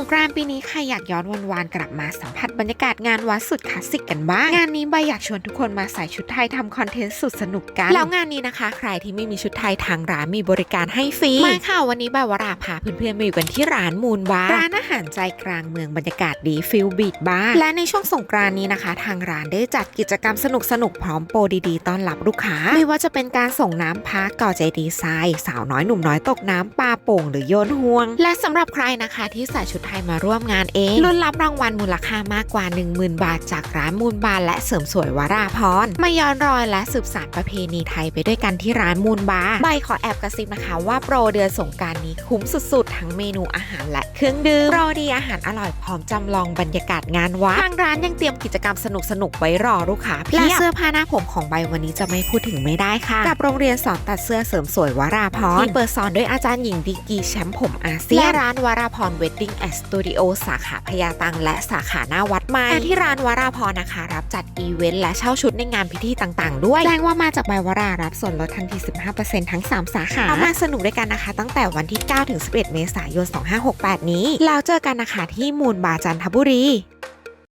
งกรานต์ปีนี้ใครอยากย้อนวันวานๆกลับมาสัมผัสบรรยากาศงานวัดสุดคลาสสิกกันบ้าง งานนี้ใบอยากชวนทุกคนมาใส่ชุดไทยทำคอนเทนต์สุดสนุกกัน แล้วงานนี้นะคะ ใครที่ไม่มีชุดไทยทางร้านมีบริการให้ฟรี มาค่ะวันนี้ใบวราพาเพื่อนๆมาอยู่กันที่ร้านมูนบาร์ร้านอาหารใจกลางเมืองบรรยากาศดีฟิลบีดบาร์และในช่วงสงกรานต์นี้นะคะ ทางร้านได้จัดกิจกรรมสนุกๆพร้อมโปรดีๆต้อนรับลูกค้า ไม่ว่าจะเป็นการส่งน้ำพักก่อใจดีไซน์สาวน้อยหนุ่มน้อยตกน้ำปลาโป่งหรือโยนห่วง และสำหรับใครนะคะที่ใส่ชุดไทยมาร่วมงานเองลุ้นรับรางวัลมูลค่ามากกว่า 10,000 บาท จากร้านมูลบาร์และเสริมสวยวราพรมาย้อนรอยและสืบสานประเพณีไทยไปด้วยกันที่ร้านมูลบาร์ใบขอแอบกระซิบนะคะว่าโปรเดือนสงกรารนี้คุ้มสุดๆ ทั้งเมนูอาหารและเครื่องดื่มโปรดีอาหารอร่อยพร้อมจำลองบรรยากาศงานวัดทางร้านยังเตรียมกิจกรรมสนุกๆไว้รอลูกค้าเพียบและเสื้อผ้าหน้าผมของใบวันนี้จะไม่พูดถึงไม่ได้ค่ะ กับโรงเรียนสอนตัดเสื้อเสริมสวยวราพรที่เปิดสอนด้วยอาจารย์หญิงดิกีแชมป์ผมอาเซียนและร้านวราพรเวดดิ้งแอสตูดิโอสาขาพญาตังและสาขาหน้าวัดใหม่และที่ร้านวราพรนะคะ รับจัดอีเวนต์และเช่าชุดในงานพิธีต่างๆ ด้วยแจ้งว่ามาจากใบวรารับส่วนลดทันที 15%ทั้ง 3 สาขามาสนุกด้วยกันนะคะ ตั้งแต่วันที่ 9 ถึง 11 เมษายน 2568 นี้ แล้วเจอกันนะคะที่มูลบาร์จันทบุรี